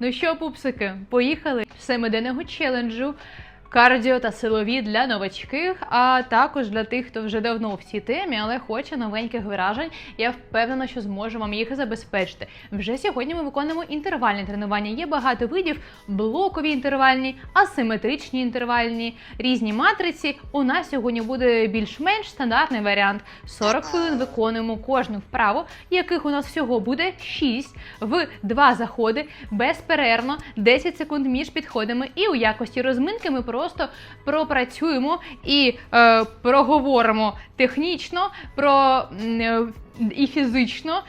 Ну що, пупсики, поїхали семиденного челенджу. Кардіо та силові для новачків, а також для тих, хто вже давно в цій темі, але хоче новеньких вражень. Я впевнена, що зможу вам їх забезпечити. Вже сьогодні ми виконуємо інтервальні тренування. Є багато видів: блокові інтервальні, асиметричні інтервальні, різні матриці. У нас сьогодні буде більш-менш стандартний варіант. 40 хвилин виконуємо кожну вправу, яких у нас всього буде 6 в два заходи безперервно, 10 секунд між підходами. І у якості розминки ми просто пропрацюємо і е, проговоримо технічно про е, і фізично.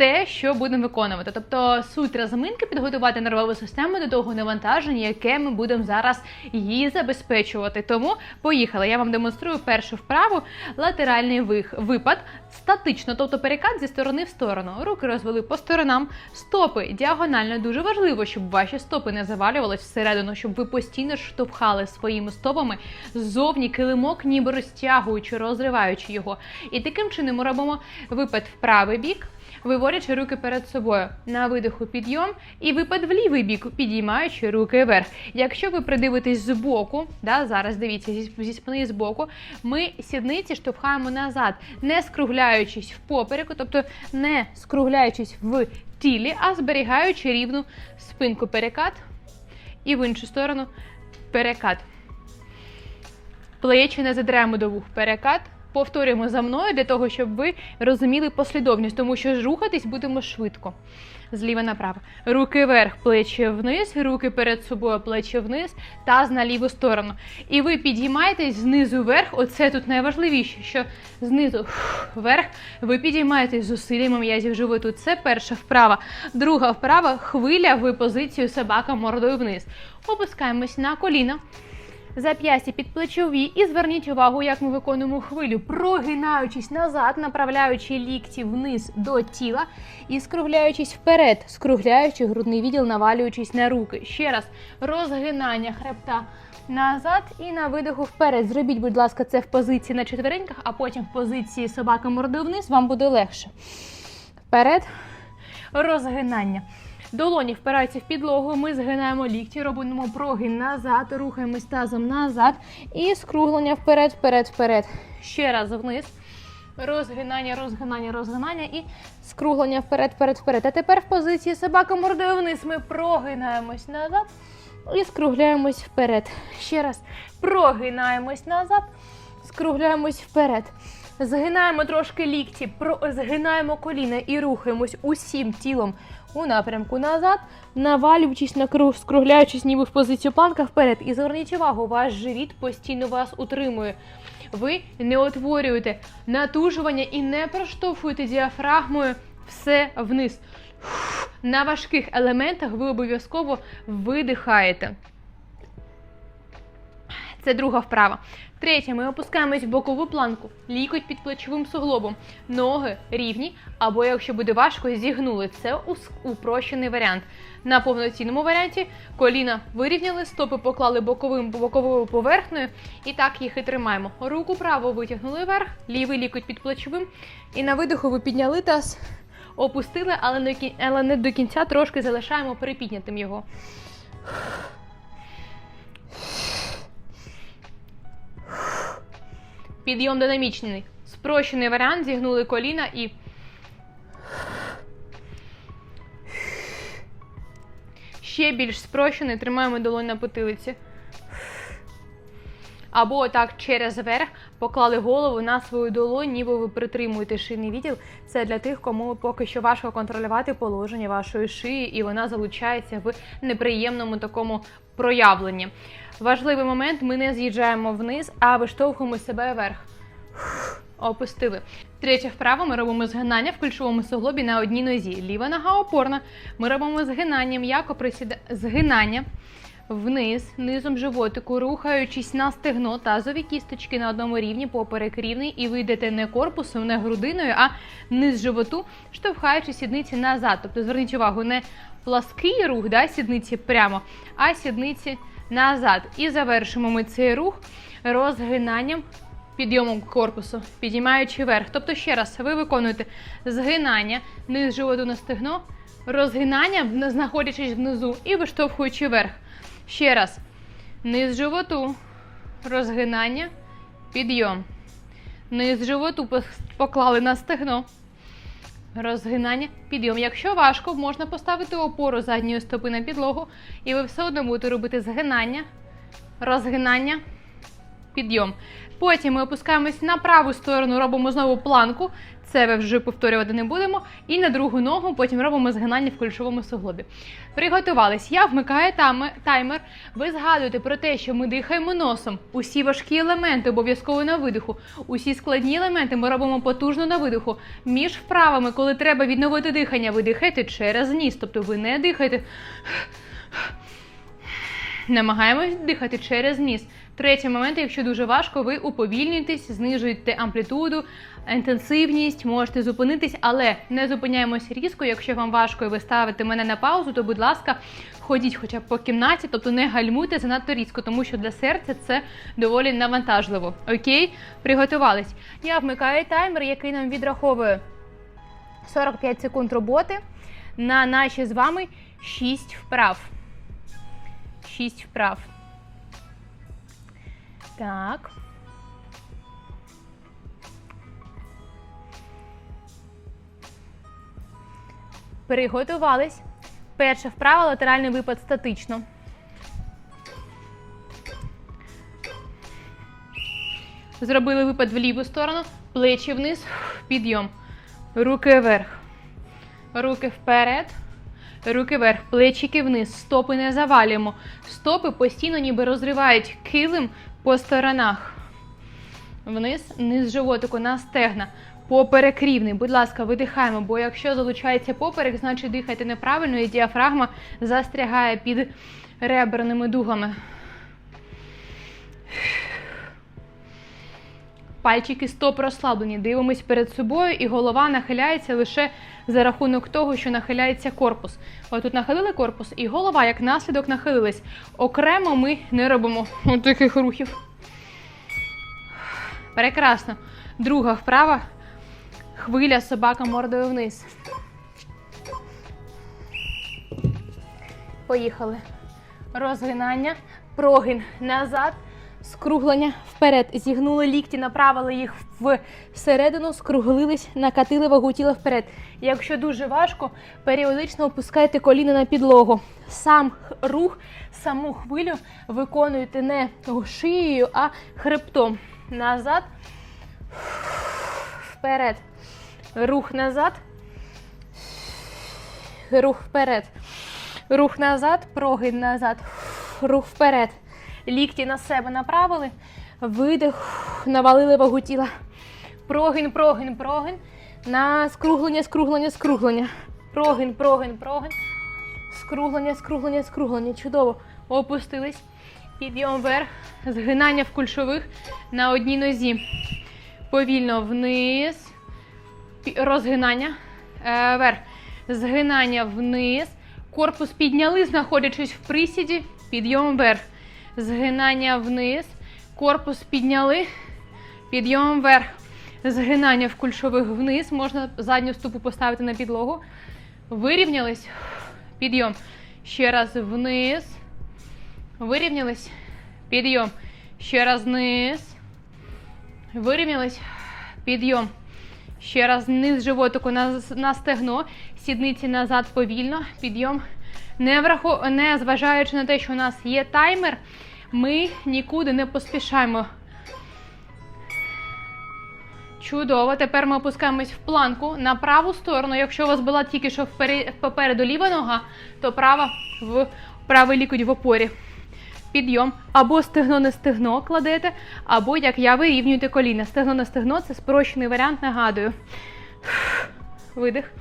Те, що будемо виконувати, тобто суть розминки підготувати нервову систему до того навантаження, яке ми будемо зараз її забезпечувати. Тому поїхали. Я вам демонструю першу вправу латеральний випад статично, тобто перекат зі сторони в сторону. Руки розвели по сторонам, стопи діагонально. Дуже важливо, щоб ваші стопи не завалювались всередину, щоб ви постійно штовхали своїми стопами ззовні килимок, ніби розтягуючи, розриваючи його. І таким чином ми робимо випад в правий бік. Виворюючи руки перед собою на видиху підйом і випад в лівий бік, підіймаючи руки вверх. Якщо ви придивитесь збоку, да, зараз дивіться зі, зі спини з боку, ми сідниці штовхаємо назад, не скругляючись в попереку, тобто не скругляючись в тілі, а зберігаючи рівну спинку перекат і в іншу сторону перекат. Плечі не задираємо до вух. Перекат. Повторюємо за мною для того, щоб ви розуміли послідовність, тому що рухатись будемо швидко. Зліва направо. Руки вверх, плечі вниз, руки перед собою, плечі вниз, таз на ліву сторону. І ви підіймаєтесь знизу вверх. Оце тут найважливіше, що знизу вверх ви підіймаєтесь зусиллями м'язів животу. Це перша вправа. Друга вправа хвиля в позицію собака мордою вниз. Опускаємось на коліна. Зап'ястя під плечові і зверніть увагу, як ми виконуємо хвилю, прогинаючись назад, направляючи лікті вниз до тіла і скругляючись вперед, скругляючи грудний відділ, навалюючись на руки. Ще раз розгинання хребта назад і на видиху вперед. Зробіть, будь ласка, це в позиції на четвереньках, а потім в позиції собака мордою вниз, вам буде легше. Вперед, розгинання. Долоні впираються в підлогу, ми згинаємо лікті, робимо прогин назад, рухаємось тазом назад і скруглення вперед, вперед, вперед. Ще раз вниз. Розгинання, розгинання, розгинання і скруглення вперед, вперед, вперед. А тепер в позиції собака мордою вниз. Ми прогинаємось назад і скругляємось вперед. Ще раз прогинаємось назад, скругляємось вперед. Згинаємо трошки лікті, згинаємо коліна і рухаємось усім тілом у напрямку назад, навалюючись на круг, скругляючись ніби в позицію планка вперед. І зверніть увагу, ваш живіт постійно вас утримує. Ви не утворюєте натужування і не проштовхуєте діафрагмою все вниз. На важких елементах ви обов'язково видихаєте. Це друга вправа. Третя, ми опускаємось в бокову планку, лікоть під плечовим суглобом, ноги рівні, або якщо буде важко, зігнули. Це упрощений варіант. На повноцінному варіанті коліна вирівняли, стопи поклали боковим боковою поверхнею, і так їх і тримаємо. Руку праву витягнули вверх, лівий лікоть під плечовим, і на видиху ви підняли таз, опустили, але не до кінця трошки залишаємо припіднятим його. Підйом динамічний. Спрощений варіант, зігнули коліна і. Ще більш спрощений, тримаємо долонь на потилиці. Або отак через верх поклали голову на свою долонь, ніби ви притримуєте шийний відділ. Це для тих, кому поки що важко контролювати положення вашої шиї, і вона залучається в неприємному такому проявленні. Важливий момент: ми не з'їжджаємо вниз, а виштовхуємо себе вверх. Опустили. Третя вправа ми робимо згинання в ключовому суглобі на одній нозі. Ліва нога опорна. Ми робимо згинання, м'яко присіда... згинання вниз, низом животику, рухаючись на стегно, тазові кісточки на одному рівні, поперек рівний, і ви йдете не корпусом, не грудиною, а низ животу, штовхаючи сідниці назад. Тобто зверніть увагу, не плаский рух, да, сідниці прямо, а сідниці назад. І завершимо ми цей рух розгинанням підйомом корпусу, підіймаючи вверх. Тобто, ще раз, ви виконуєте згинання, низ животу на стегно, Розгинання, знаходячись внизу, і виштовхуючи вверх. Ще раз. Низ животу. Розгинання. Підйом. Низ животу поклали на стегно. Розгинання, підйом. Якщо важко, можна поставити опору задньої стопи на підлогу, і ви все одно будете робити згинання, розгинання, підйом. Потім ми опускаємось на праву сторону, робимо знову планку. Це ви вже повторювати не будемо. І на другу ногу потім робимо згинання в кульшовому суглобі. Приготувались. Я вмикаю таймер. Ви згадуєте про те, що ми дихаємо носом. Усі важкі елементи обов'язково на видиху. Усі складні елементи ми робимо потужно на видиху. Між вправами, коли треба відновити дихання, ви дихаєте через ніс. Тобто ви не дихаєте. Намагаємось дихати через ніс. Третій момент, якщо дуже важко, ви уповільнюєтесь, знижуєте амплітуду, інтенсивність, можете зупинитись, але не зупиняємось різко. Якщо вам важко і ви ставите мене на паузу, то будь ласка, ходіть хоча б по кімнаті, тобто не гальмуйте занадто різко, тому що для серця це доволі навантажливо. Окей, приготувались. Я вмикаю таймер, який нам відраховує 45 секунд роботи на наші з вами 6 вправ. 6 вправ. Так. Приготувались. Перша вправа латеральний випад статично. Зробили випад в ліву сторону, плечі вниз, підйом. Руки вверх. Руки вперед. Руки вверх, плечики вниз, стопи не завалюємо. Стопи постійно ніби розривають килим по сторонах. Вниз, низ животику на стегна. Поперек рівний. Будь ласка, видихаємо, бо якщо залучається поперек, значить дихайте неправильно і діафрагма застрягає під реберними дугами. Пальчики стоп розслаблені. Дивимось перед собою, і голова нахиляється лише за рахунок того, що нахиляється корпус. Отут нахилили корпус, і голова, як наслідок, нахилилась. Окремо ми не робимо таких рухів. Прекрасно. Друга вправа. Хвиля собака мордою вниз. Поїхали. Розгинання, прогин назад, скруглення вперед. Зігнули лікті, направили їх всередину, скруглились, накатили вагу тіла вперед. Якщо дуже важко, періодично опускайте коліна на підлогу. Сам рух, саму хвилю виконуйте не шиєю, а хребтом. Назад, вперед. Рух назад. Рух вперед. Рух назад, прогин назад. Рух вперед. Лікті на себе направили. Видих. Навалили вагу тіла. Прогин, прогин, прогин. На скруглення, скруглення, скруглення. Прогин, прогин, прогин. Скруглення, скруглення, скруглення. Чудово. Опустились. Підйом вверх. Згинання в кульшових на одній нозі. Повільно вниз. Розгинання. Е, вверх. Згинання вниз. Корпус підняли, знаходячись в присіді. Підйом вверх. Згинання вниз. Корпус підняли. Підйом вверх. Згинання в кульшових вниз. Можна задню ступу поставити на підлогу. Вирівнялись. Підйом. Ще раз вниз. Вирівнялись. Підйом. Ще раз вниз. Вирівнялись. Підйом. Ще раз низ животику на, на стегно. Сідниці назад повільно. Підйом. Не, врахо... не зважаючи на те, що у нас є таймер, ми нікуди не поспішаємо. Чудово. Тепер ми опускаємось в планку на праву сторону. Якщо у вас була тільки що попереду ліва нога, то права в правий лікоть в опорі. Підйом. Або стегно на стегно кладете, або, як я, вирівнюєте коліна. Стегно на стегно це спрощений варіант, нагадую. Видих.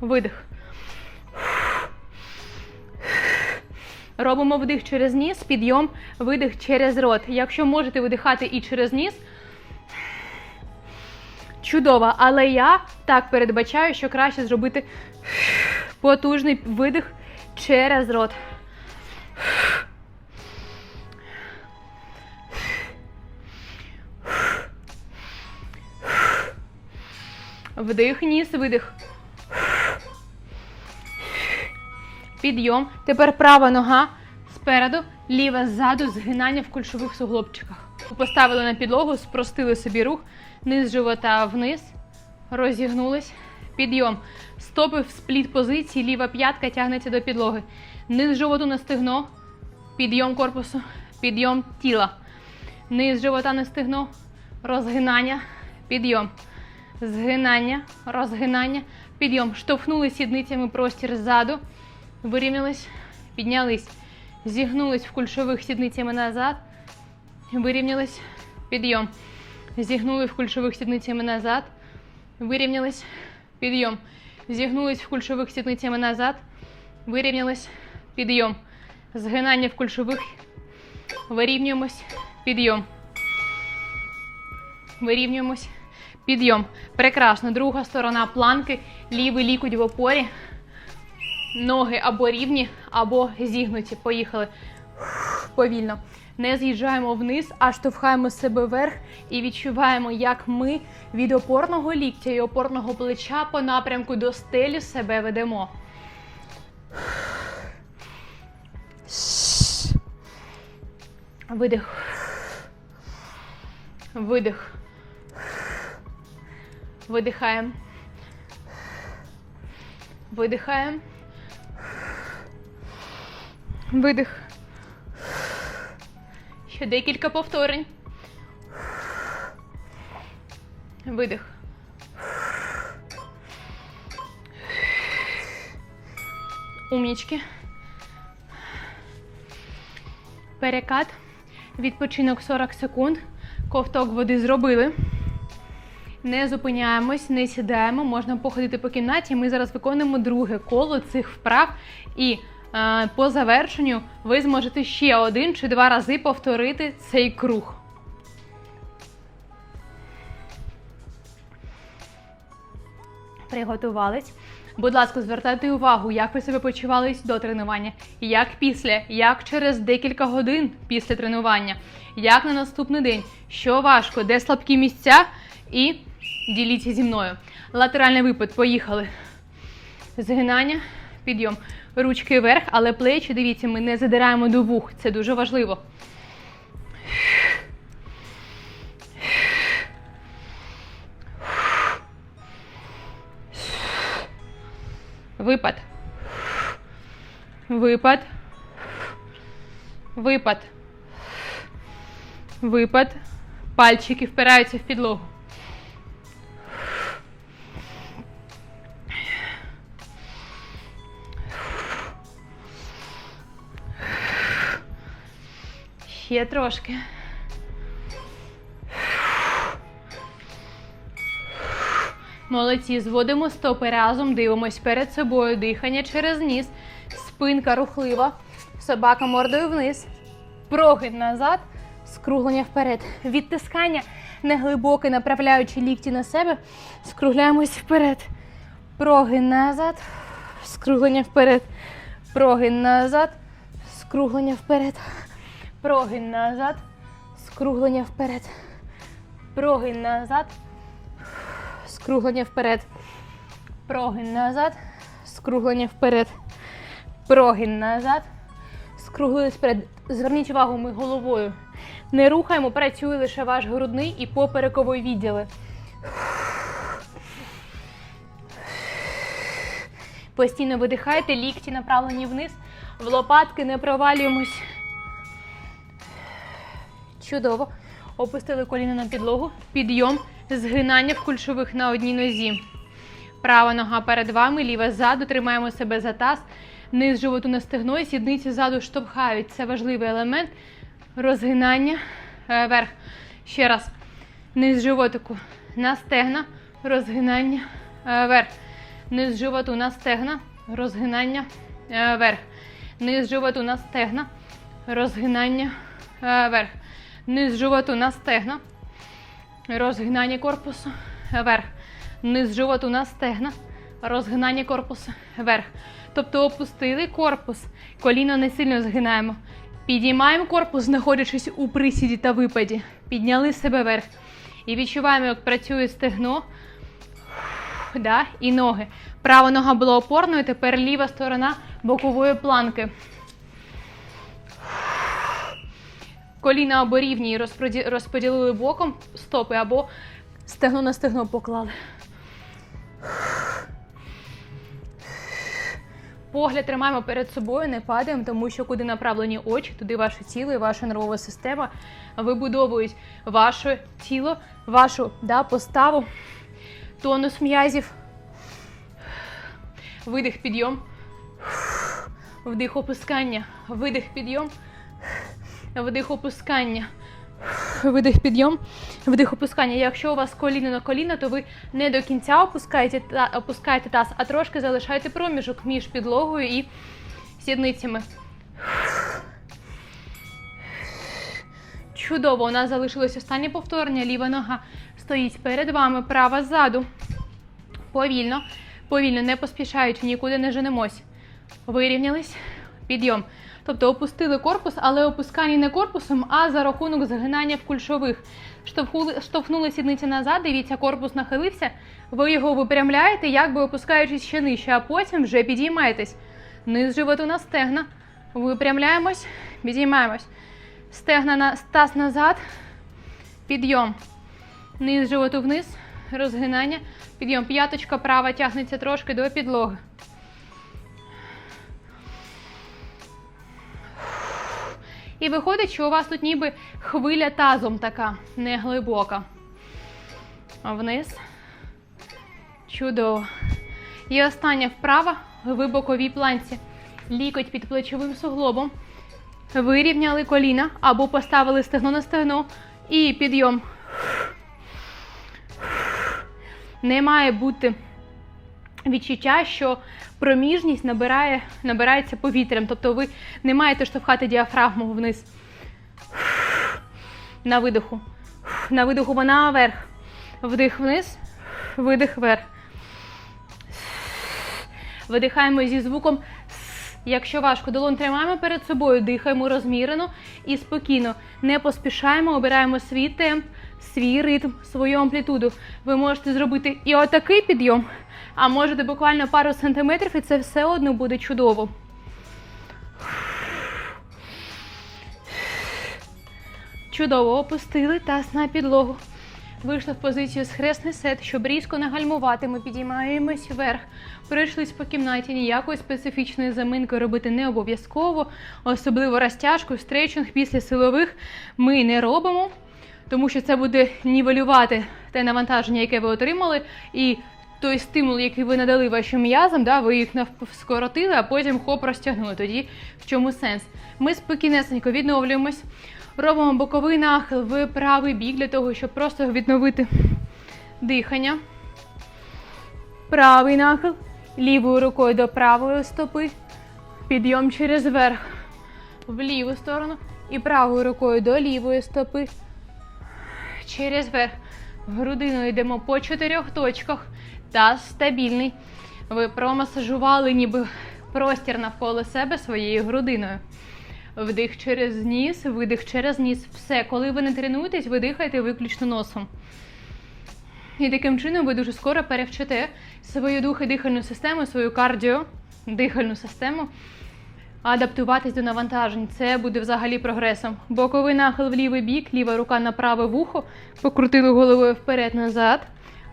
Видих. Робимо вдих через ніс, підйом, видих через рот. Якщо можете видихати і через ніс, чудово. Але я так передбачаю, що краще зробити потужний видих через рот. Вдих, ніс, видих. Підйом. Тепер права нога спереду, ліва ззаду, згинання в кульшових суглобчиках. Поставили на підлогу, спростили собі рух, низ живота вниз, розігнулись, підйом. Стопи в спліт позиції, ліва п'ятка тягнеться до підлоги. Низ животу на стегно, підйом корпусу, підйом тіла. Низ живота на стегно, розгинання, підйом. Згинання, розгинання, підйом. Штовхнули сідницями простір ззаду, вирівнялись, піднялись, зігнулись в кульшових сідницями назад, вирівнялись, підйом. Зігнули в кульшових сідницями назад, вирівнялись, підйом. Зігнулись в кульшових сідницями назад, вирівнялись, підйом. Згинання в кульшових, вирівнюємось, підйом. Вирівнюємось. Підйом. Прекрасно. Друга сторона планки. Лівий лікуть в опорі. Ноги або рівні, або зігнуті. Поїхали. Повільно. Не з'їжджаємо вниз, а штовхаємо себе вверх і відчуваємо, як ми від опорного ліктя і опорного плеча по напрямку до стелі себе ведемо. Видих. Видих. Видихаємо. Видихаємо. Видих. Ще декілька повторень. Видих. Умнічки. Перекат. Відпочинок 40 секунд. Ковток води зробили. Не зупиняємось, не сідаємо, можна походити по кімнаті. Ми зараз виконуємо друге коло цих вправ, і по завершенню ви зможете ще один чи два рази повторити цей круг. Приготувались. Будь ласка, звертайте увагу, як ви себе почувались до тренування, як після, як через декілька годин після тренування, як на наступний день, що важко, де слабкі місця, і діліться зі мною. Латеральний випад, поїхали. Згинання, підйом. Ручки вверх, але плечі, дивіться, ми не задираємо до вух. Це дуже важливо. Випад. Випад. Випад. Випад. Пальчики впираються в підлогу. Ще трошки. Молодці, зводимо стопи разом, дивимось перед собою, дихання через ніс, спинка рухлива, собака мордою вниз, прогин назад, скруглення вперед. Відтискання неглибоке, направляючи лікті на себе, скругляємось вперед. Прогин назад, скруглення вперед. Прогин назад, скруглення вперед. Прогин назад, скруглення вперед. Прогин назад, скруглення вперед. Прогин назад, скруглення вперед. Прогин назад, скруглились вперед. Зверніть увагу, ми головою. Не рухаємо, працює лише ваш грудний і поперековий відділи. Постійно видихайте, лікті направлені вниз, в лопатки не провалюємось. Чудово. Опустили коліно на підлогу. Підйом, згинання в кульшових на одній нозі. Права нога перед вами, ліва ззаду. Тримаємо себе за таз. Низ животу на стегно і сідниці ззаду штовхають. Це важливий елемент. Розгинання е, вверх. Ще раз. Низ животику на стегна. Розгинання е, вверх. Низ животу на стегна. Розгинання е, вверх. Низ животу на стегна. Розгинання вверх. Низ животу на стегна. Розгинання корпусу вверх. Низ животу на стегна. Розгинання корпусу вверх. Тобто опустили корпус. Коліно не сильно згинаємо. Підіймаємо корпус, знаходячись у присіді та випаді. Підняли себе вверх. І відчуваємо, як працює стегно да, і ноги. Права нога була опорною, тепер ліва сторона бокової планки. Коліна або рівні і розподілили боком стопи, або стегно на стегно поклали. Погляд тримаємо перед собою, не падаємо, тому що куди направлені очі, туди ваше тіло і ваша нервова система вибудовують ваше тіло, вашу да, поставу, тонус м'язів. Видих, підйом. Вдих, опускання. Видих, підйом. Вдих, опускання. Видих, підйом. Вдих, опускання. Якщо у вас коліно на коліно, то ви не до кінця опускаєте, опускаєте таз, а трошки залишаєте проміжок між підлогою і сідницями. Чудово, у нас залишилось останнє повторення. Ліва нога стоїть перед вами, права ззаду. Повільно, повільно, не поспішаючи, нікуди не женемось. Вирівнялись, підйом. Тобто опустили корпус, але опускання не корпусом, а за рахунок згинання в кульшових. Штовхнули, штовхнули сідниці назад, дивіться, корпус нахилився. Ви його випрямляєте, якби опускаючись ще нижче, а потім вже підіймаєтесь. Низ животу на стегна. Випрямляємось, підіймаємось. Стегна на таз назад. Підйом. Низ животу вниз. Розгинання. Підйом. П'яточка права тягнеться трошки до підлоги. І виходить, що у вас тут ніби хвиля тазом така, не глибока. Вниз. Чудово. І остання вправа в боковій планці. Лікоть під плечовим суглобом. Вирівняли коліна або поставили стегно на стегно. І підйом. Не має бути відчуття, що проміжність набирає, набирається повітрям. Тобто ви не маєте штовхати діафрагму вниз. На видиху. На видиху вона вверх. Вдих вниз, видих вверх. Видихаємо зі звуком. Якщо важко, долон тримаємо перед собою, дихаємо розмірено і спокійно. Не поспішаємо, обираємо свій темп, свій ритм, свою амплітуду. Ви можете зробити і отакий підйом, а можете буквально пару сантиметрів, і це все одно буде чудово. Чудово опустили таз на підлогу. Вийшли в позицію схресний сет, щоб різко не гальмувати. Ми підіймаємось вверх. Пройшлись по кімнаті. Ніякої специфічної заминки робити не обов'язково, особливо розтяжку, стрейчинг після силових ми не робимо, тому що це буде нівелювати те навантаження, яке ви отримали, і той стимул, який ви надали вашим м'язам, да, ви їх скоротили, а потім хоп розтягнули. Тоді в чому сенс? Ми спокійнесенько відновлюємось. Робимо боковий нахил в правий бік для того, щоб просто відновити дихання. Правий нахил. Лівою рукою до правої стопи. Підйом через верх в ліву сторону. І правою рукою до лівої стопи. Через верх. Грудиною йдемо по чотирьох точках. Таз стабільний. Ви промасажували ніби простір навколо себе своєю грудиною. Вдих через ніс, видих через ніс. Все, коли ви не тренуєтесь, ви дихаєте виключно носом. І таким чином ви дуже скоро перевчите свою дух і дихальну систему, свою кардіо, дихальну систему адаптуватись до навантажень. Це буде взагалі прогресом. Боковий нахил в лівий бік, ліва рука на праве вухо, покрутили головою вперед-назад.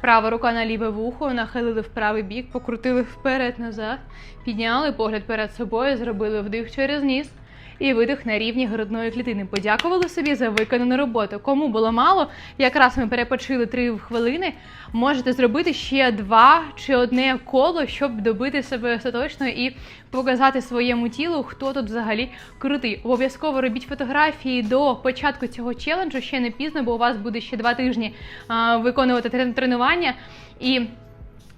Права рука на ліве вухо, нахилили в правий бік, покрутили вперед-назад, підняли погляд перед собою, зробили вдих через ніс і видих на рівні грудної клітини. Подякували собі за виконану роботу. Кому було мало, якраз ми перепочили три хвилини. Можете зробити ще два чи одне коло, щоб добити себе остаточно і показати своєму тілу, хто тут взагалі крутий. Обов'язково робіть фотографії до початку цього челенджу. Ще не пізно, бо у вас буде ще два тижні виконувати тренування і.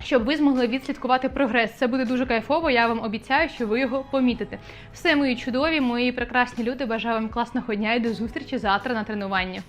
Щоб ви змогли відслідкувати прогрес. Це буде дуже кайфово. Я вам обіцяю, що ви його помітите. Все, мої чудові, мої прекрасні люди. Бажаю вам класного дня і до зустрічі завтра на тренуванні.